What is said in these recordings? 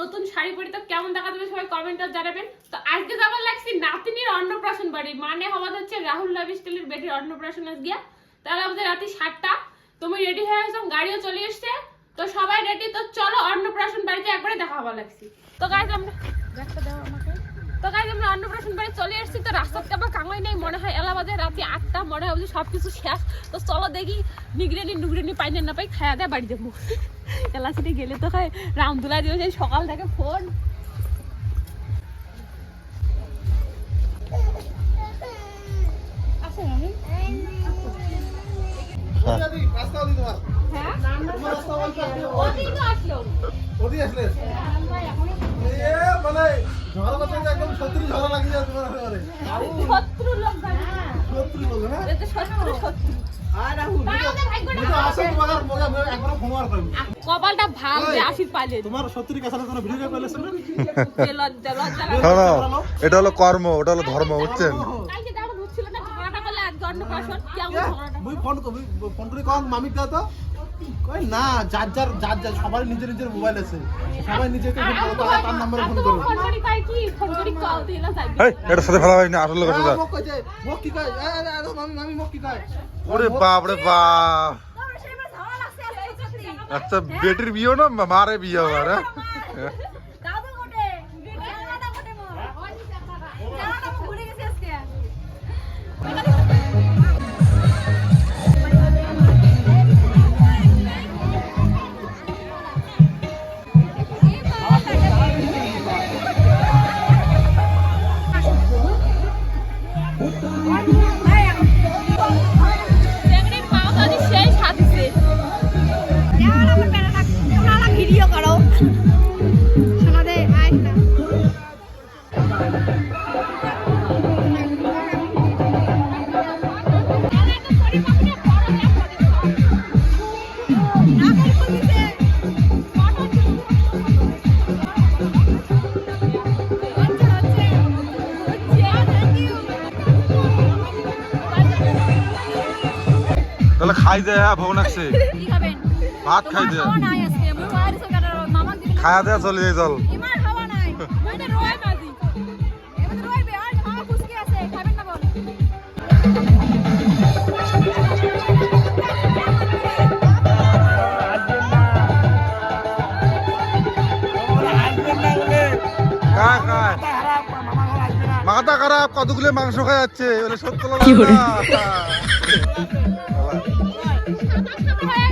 নতুন শাড়ি পরে, তো কেমন দেখা যাবে সবাই কমেন্ট জানাবেন। তো আজকে যাবার লাগছি নাতিনির অন্নপ্রাশন বাড়ি। মানে হওয়া হচ্ছে রাহুল লাভ স্টিলের বেটির অন্নপ্রাশন আজ গিয়া। তাহলে আমাদের রাতে সাতটা। তুমি রেডি হয়ে আসলাম গাড়িও চলে এসছে। তো সবাই রেডি তো চলো অন্নপ্রাশন বাড়িতে একবারে দেখা হওয়া লাগছি। তো গাইজ আমরা আমরা অন্নপ্রাশন বাড়ি চলে এসেছি তো রাস্তাতে আবার কামাই নেই মনে হয় এলাহাবাদে রাতে আটটা মনে হয় সব কিছু শেষ। তো চলো দেখি নিগড়েনি নুগড়েনি পাই না পাই খাওয়া দেয় বাড়ি যাব। এলাচিতে গেলে তো খাই রামদুলা দিয়ে সেই সকাল থেকে ফোন আছে? মানে ঝগড়া একদম ঝগড়া লাগিয়ে শত্রু লোক হ্যাঁ এটা শত্রু শত্রু কপালটা তোমার সত্যি কাছে কোনো ভিডিও হলো কর্ম ওটা হলো ধর্ম বুঝছেন? মুই ফোন করি ফোন করে কন মামি দাও তো। কই? না যার যার যার যার সবার নিজের নিজের মোবাইল আছে। সবাই নিজেকে ফোন করো তার- তার নাম্বারে ফোন করো। ফোন করি কয় কি? ফোন করি কল দিলা যাই। এই এটা সাথে ফেলা হয়নি আসল কথা এ, মোক কইছে, মোক কি কয়? এ, এ, এ, মামি মামি মোক কি কয়? ওরে বাপ রে বাপ। আচ্ছা বেটির বিয়ে না মারে বিয়ে আমার হ্যাঁ? তাহলে খাই দে হ্যাঁ ভোগ লাগছে ভাত খাই দে। খাওয়া খায়া দে চলে যাই চল। খাওয়া মানে আছে মাথা খারাপ কতগুলো মাংস খাই যাচ্ছে বলে? সত্য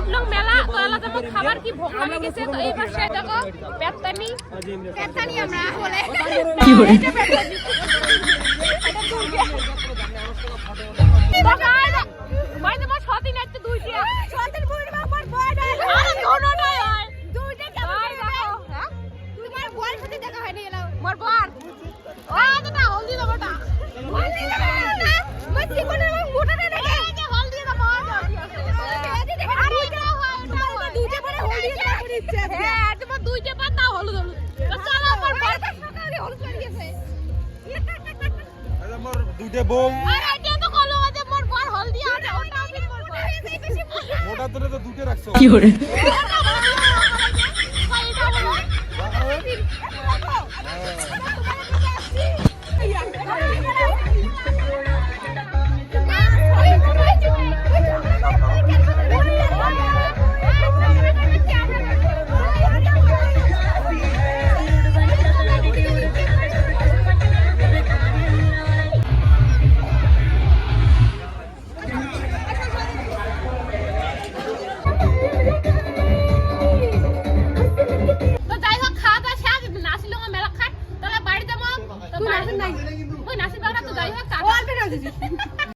উঠল মেলা তো এলা যেমন খাবার কি ভোগ লাগে গেছে? তো এই পাশে দেখো পেত্তানি পেছানি আমরা বলে। কি তো ভাই তোমার সতিন একটা দুইটা সন্তান বুড়ি বাবার বয় না আরে কোনোটাই হয় দুইটা ভাই দেখো তোমার বয়ের সাথে দেখা হয়নি এলাও মোর বার ও দাদা হলদি না হলদি দেবে। না মই চিকন এবং হ্যাঁ, দুইটা পাতা হলুদ হলুদ। চলো আছে হলদি আছে ওটা আমি দুটো রাখছো। কি করে